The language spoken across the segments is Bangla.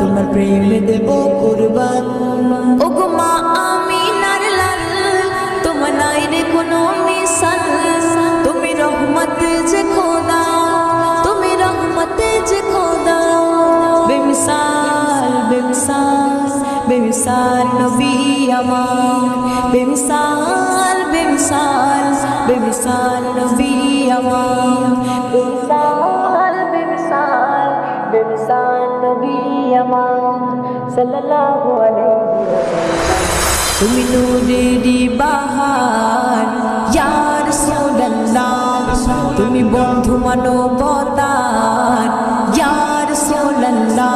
তোমার প্রেমে দেব কুরবান। ওগো মা আমিনার লাল, তোমার নাই রে কোনো মিসাল তুমি রহমত যে খোদা, তুমি রহমত যে খোদা। বেমিসাল বেমিসাল বেমিসাল নবী আমার। বেমিসাল বেমিসাল বেমিসাল নবী আমার। সাল্লাল্লাহু আলাইহি ওয়াসাল্লাম। তুমি নূরেরই বাহার ইয়া রাসূলুল্লাহ তুমি বন্ধু মানবতার ইয়া রাসূলুল্লাহ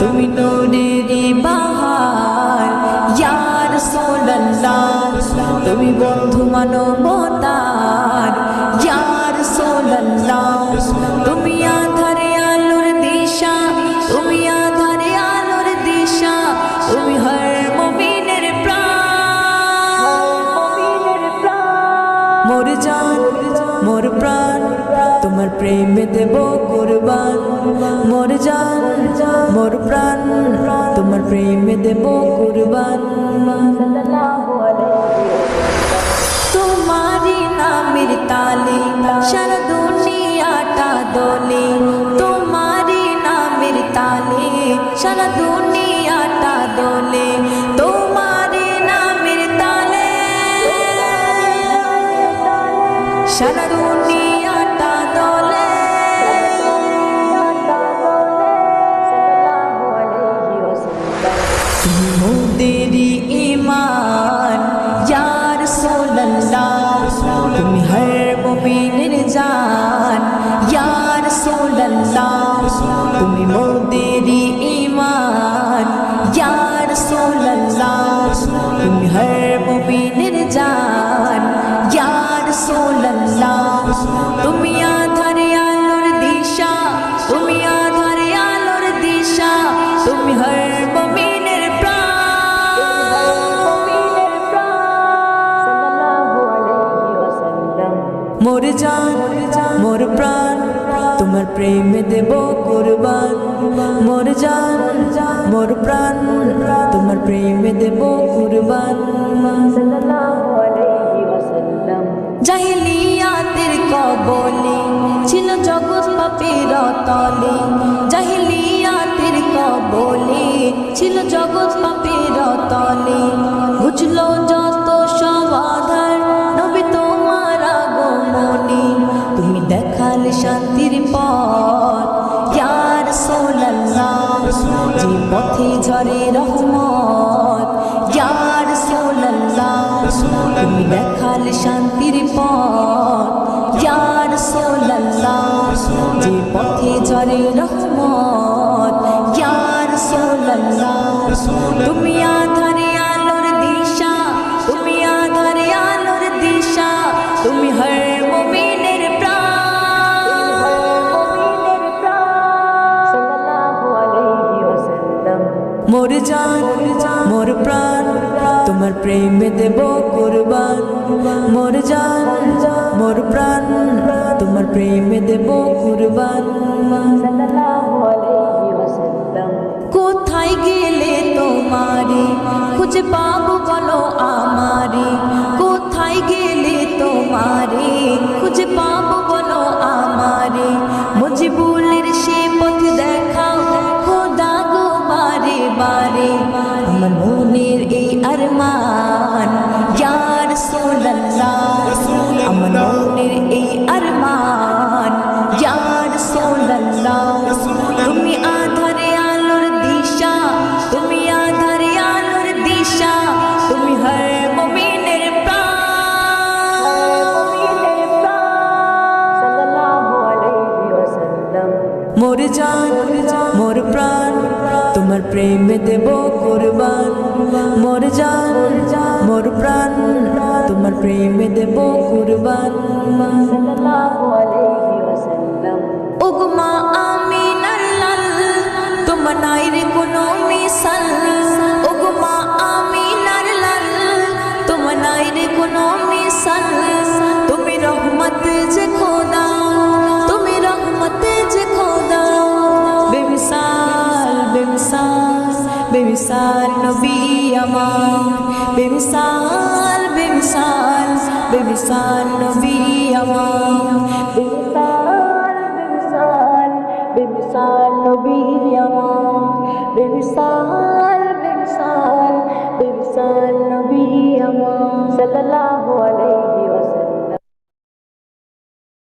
তুমি নূরেরই বাহার ইয়া রাসূলুল্লাহ তুমি বন্ধু মানবতার তোমার প্রেমে দেব কুরবান। মোর জান, মোর প্রাণ, তোমার প্রেমে দেব কুরবান। তোমারি নামের তালে সারা দুনিয়াটা দোলে। তোমারি নামের তালে সারা দুনিয়াটা দোলে। তোমারি নামের তালে সারা সোল্লাহ তুমি হর মুমিনের জান। মোর জান, মোর প্রাণ, তোমার প্রেমে দেব কুরবান। মোর জান, মোর প্রাণ, তোমার প্রেমে দেব কুরবান। জাহিলিয়াতের কবলে ছিল জগৎ পাপের তলে জাহিলিয়াতের কবলে ছিল জগৎ পাপের তলে শান্তির পথ। ইয়ার সোল্লাহ যে পথে ঝরে রহমত। ইয়ার সোল্লাহ তুমি দেখালে শান্তির পথ। ইয়ার সোল্লাহ যে পথে ঝরে রহমত। ইয়ার সোল্লাহ তুমি আধারে তোমার প্রেমে দেব কুরবান। মোর জান, মোর প্রাণ, তোমার প্রেমে দেব কুরবান। কোথায় গেলে তোমারে খুঁজে পাবো মোর জান মোর প্রাণ, তোমার প্রেমে দেব কুরবান। মোর জান মোর প্রাণ, তোমার প্রেমে দেব কুরবান। বেমিসাল বেমিসাল বেমিসাল নবী আমার বেমিসাল বেমিসাল বেমিসাল নবী আমার বেমিসাল বেমিসাল বেমিসাল নবী আমার